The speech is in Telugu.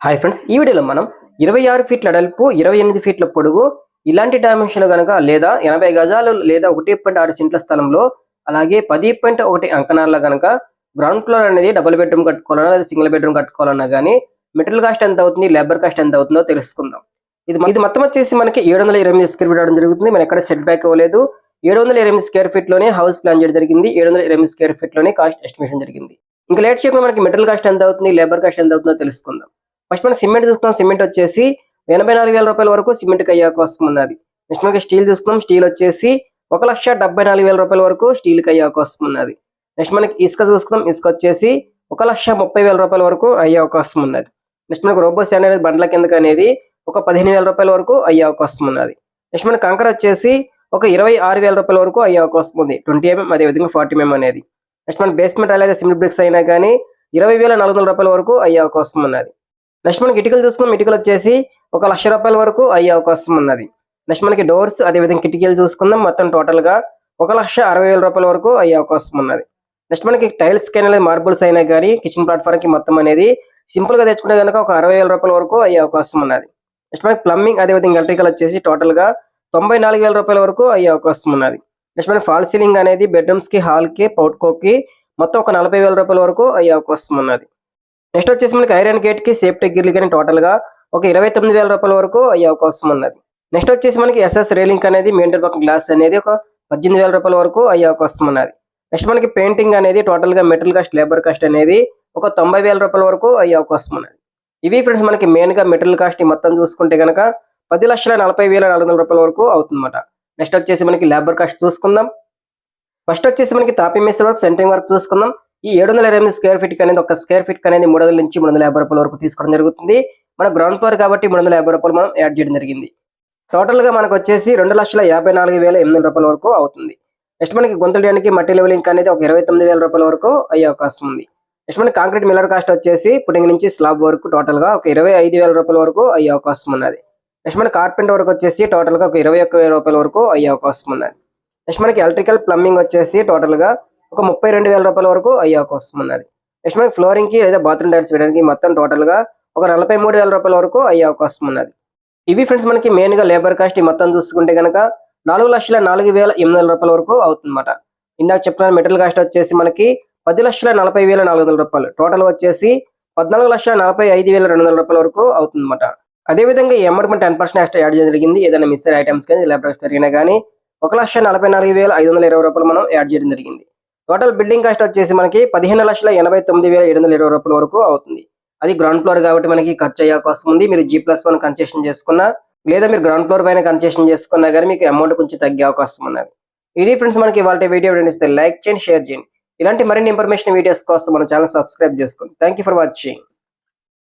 హాయ్ ఫ్రెండ్స్ ఈ వీడియోలో మనం ఇరవై ఆరు ఫీట్ల అడల్పు ఇరవై ఎనిమిది ఫీట్ల పొడుగు ఇలాంటి డైమెన్షన్ గనక లేదా ఎనభై గజాలు లేదా ఒకటి పాయింట్ ఆరు సెంట్ల స్థలంలో అలాగే పది పాయింట్ ఒకటి అంకణాల్లో గనక గ్రౌండ్ ఫ్లోర్ అనేది డబుల్ బెడ్రూమ్ కట్టుకోవాలన్నా లేదా సింగిల్ బెడ్రూమ్ కట్టుకోవాలన్నా కానీ మెటీరియల్ కాస్ట్ ఎంత అవుతుంది లేబర్ కాస్ట్ ఎంత అవుతుందో తెలుసుకుందాం. ఇది ఇది మొత్తం వచ్చేసి మనకి ఏడు వందల ఇరవై ఎనిమిది స్క్వేర్ ఫీట్ అవడం జరుగుతుంది. మనం ఎక్కడ సెట్ బ్యాక్ ఇవ్వలేదు ఏడు వందల ఇరవై ఎనిమిది స్క్వేర్ ఫీట్లోనే హౌస్ ప్లాన్ చేయడం జరిగింది. ఏడు వందల ఇరవై ఎనిమిది స్క్వేర్ ఫీట్లోనే కాస్ట్ ఎస్టిమేషన్ జరిగింది. ఇంకా లేట్ చేయకుండా మనకి మెటీరియల్ కాస్ట్ ఎంత అవుతుంది లేబర్ కాస్ట్ ఎంత అవుతుందో తెలుసుకుందాం. ఫస్ట్ మనకి సిమెంట్ చూసుకున్నాం. సిమెంట్ వచ్చేసి ఎనభై నాలుగు వేల రూపాయల వరకు సిమెంట్కి అయ్యే అవకాశం ఉన్నది. నెక్స్ట్ మనకి స్టీల్ చూసుకున్నాం. స్టీల్ వచ్చేసి ఒక లక్ష డెబ్బై నాలుగు వేల రూపాయల వరకు స్టీల్కి అయ్యే అవకాశం ఉన్నది. నెక్స్ట్ మనకి ఇసుక చూసుకున్నాం ఇసుక వచ్చేసి ఒక లక్ష ముప్పై వేల రూపాయల వరకు అయ్యే అవకాశం ఉన్నది. నెక్స్ట్ మనకి రోబో స్టాండ్ అనేది బండ్ల కిందకి అనేది ఒక పదిహేను వేల రూపాయల వరకు అయ్యే అవకాశం ఉన్నది. నెక్స్ట్ మనకి కంకర వచ్చేసి ఒక ఇరవై ఆరు వేల రూపాయల వరకు అయ్యే అవకాశం ఉంది. ట్వంటీ ఎంఎం అదే విధంగా ఫార్టీ ఎంఎం అనేది. నెక్స్ట్ మన బేస్మెంట్ అలాగే సిమెంట్ బ్రిక్స్ అయినా కానీ ఇరవై వేల నాలుగు వందల రూపాయల వరకు అయ్యే అవకాశం ఉన్నది. నెక్స్ట్ మనకి ఇటుకలు చూసుకున్నాం ఇటుకలు వచ్చేసి ఒక లక్ష రూపాయల వరకు అయ్యే అవకాశం ఉన్నది. నెక్స్ట్ మనకి డోర్స్ అదే విధంగా కిటికీలు చూసుకుందాం. మొత్తం టోటల్గా ఒక లక్ష అరవై వేల రూపాయల వరకు అయ్యే అవకాశం ఉన్నది. నెక్స్ట్ మనకి టైల్స్కి మార్బుల్స్ అయినా కానీ కిచెన్ ప్లాట్ఫామ్కి మొత్తం అనేది సింపుల్గా తెచ్చుకుంటే కనుక ఒక అరవై వేల రూపాయల వరకు అయ్యే అవకాశం ఉన్నది. నెక్స్ట్ మనకి ప్లంబింగ్ అదే విధంగా ఎలక్ట్రికల్ వచ్చేసి టోటల్గా తొంభై నాలుగు వేల రూపాయల వరకు అయ్యే అవకాశం ఉన్నది. నెక్స్ట్ మనకి ఫాల్ సీలింగ్ అనేది బెడ్రూమ్స్కి కి హాల్కి కి మొత్తం ఒక నలభై వేల రూపాయల వరకు అయ్యే అవకాశం ఉన్నది. నెక్స్ట్ వచ్చేసి మనకి ఐరన్ గేట్కి సేఫ్టీ గిర్లు కానీ టోటల్గా ఒక ఇరవై తొమ్మిది వేల రూపాయల వరకు అయ్యే అవకాశం ఉన్నది. నెక్స్ట్ వచ్చేసి మనకి ఎస్ఎస్ రేలింగ్ అనేది మెయిన్ డోర్ పక్కన గ్లాస్ అనేది ఒక పద్దెనిమిది వేల రూపాయల వరకు అయ్యే అవకాశం ఉన్నది. నెక్స్ట్ మనకి పెయింటింగ్ అనేది టోటల్గా మెటీరియల్ కాస్ట్ లేబర్ కాస్ట్ అనేది ఒక తొంభై వేల రూపాయల వరకు అయ్యే అవకాశం ఉన్నది. ఇవి ఫ్రెండ్స్ మనకి మెయిన్గా మెటీరియల్ కాస్ట్ మొత్తం చూసుకుంటే గనక పది లక్షల నలభై వేల నాలుగు వందల రూపాయల వరకు అవుతుందన్నమాట. నెక్స్ట్ వచ్చేసి మనకి లేబర్ కాస్ట్ చూసుకుందాం. ఫస్ట్ వచ్చేసి మనకి తాపీ మిస్త్రి వర్క్ సెంటరింగ్ వర్క్ చూసుకుందాం. ఈ ఏడు వందల ఇరవై స్క్వేర్ ఫీట్ అనేది ఒక స్క్వేర్ ఫీట్ అనేది మూడు వందల నుంచి మూడు వందల యాభై రూపాయల వరకు తీసుకోవడం జరుగుతుంది. మన గ్రౌండ్ ఫ్లోర్ కాబట్టి మూడు వందల యాభై రూపాయలు మనం యాడ్ చేయడం జరిగింది. టోటల్గా మనకు వచ్చేసి రెండు లక్షల యాభై నాలుగు వేల ఎనిమిది రూపాయల వరకు అవుతుంది. నెక్స్ట్ మనకి గొంతులేయడానికి మట్టి లెవెలింగ్ అనేది ఒక ఇరవై తొమ్మిది వేల రూపాయల వరకు అయ్యే అవకాశం ఉంది. నెక్స్ట్ మనకి కాంక్రీట్ మిల్లర్ కాస్ట్ వచ్చేసి పుట్టింగ్ నుంచి స్లాబ్ వరకు టోటల్గా ఒక ఇరవై ఐదు వేల రూపాయల వరకు అయ్యే అవకాశం ఉన్నది. నెక్స్ట్ మనకి కార్పెంటర్ వరకు వచ్చేసి టోటల్గా ఒక ఇరవై ఒక్క వేల రూపాయల వరకు అయ్యే అవకాశం ఉన్నది. నెక్స్ట్ మనకి ఎలక్ట్రికల్ ప్లంబింగ్ వచ్చేసి టోటల్గా ఒక ముప్పై రెండు వేల రూపాయల వరకు అయ్యే అవకాశం ఉన్నది. నెక్స్ట్ మనకి ఫ్లోరింగ్కి లేదా బాత్రూమ్ టైల్స్ వేయడానికి మొత్తం టోటల్గా ఒక నలభై మూడు వేల రూపాయల వరకు అయ్యే అవకాశం ఉన్నది. ఇవి ఫ్రెండ్స్ మనకి మెయిన్గా లేబర్ కాస్ట్ మొత్తం చూసుకుంటే కనుక నాలుగు లక్షల నాలుగు వేల ఎనిమిది వందల రూపాయల వరకు అవుతుందన్నమాట. ఇందాక చెప్పిన మెటీరియల్ కాస్ట్ వచ్చేసి మనకి పది లక్షల నలభై వేల నాలుగు వందల రూపాయలు. టోటల్ వచ్చేసి పద్నాలుగు లక్షల నలభై ఐదు వేల రెండు వందల రూపాయల వరకు అవుతుందన్నమాట. అదేవిధంగా ఈ amount ten percent extra add చేయడం జరిగింది. ఏదైనా మిస్టర్ ఐటమ్స్ కానీ లేబర్ కాస్ట్ పెరిగినా కానీ ఒక లక్ష నలభై నాలుగు వేల ఐదు వందల ఇరవై రూపాయలు మనం యాడ్ చేయడం జరిగింది. టోటల్ బిల్డింగ్ కాస్ట్ వచ్చేసి మనకి పదిహేను లక్షల ఎనభై తొమ్మిది వేల ఏడు వందల ఇరవై రూపాయల వరకు అవుతుంది. అది గ్రౌండ్ ఫ్లోర్ కాబట్టి మనకి ఖర్చు అయ్యే అవకాశం ఉంది. మీరు జీ ప్లస్ వన్ కన్సెషన్ చేసుకున్నా లేదా మీరు గ్రౌండ్ ఫ్లోర్ పైన కన్సెషన్ చేసుకున్నా కానీ మీకు అమౌంట్ కొంచెం తగ్గే అవకాశం ఉన్నది. ఇది ఫ్రెండ్స్ మనకి ఇవాళ వీడియో. ఇస్తే లైక్ చేయండి షేర్ చేయండి. ఇలాంటి మరిన్ని ఇన్ఫర్మేషన్ వీడియోస్ కోసం మన ఛానల్ సబ్స్క్రైబ్ చేసుకోండి. Thank for watching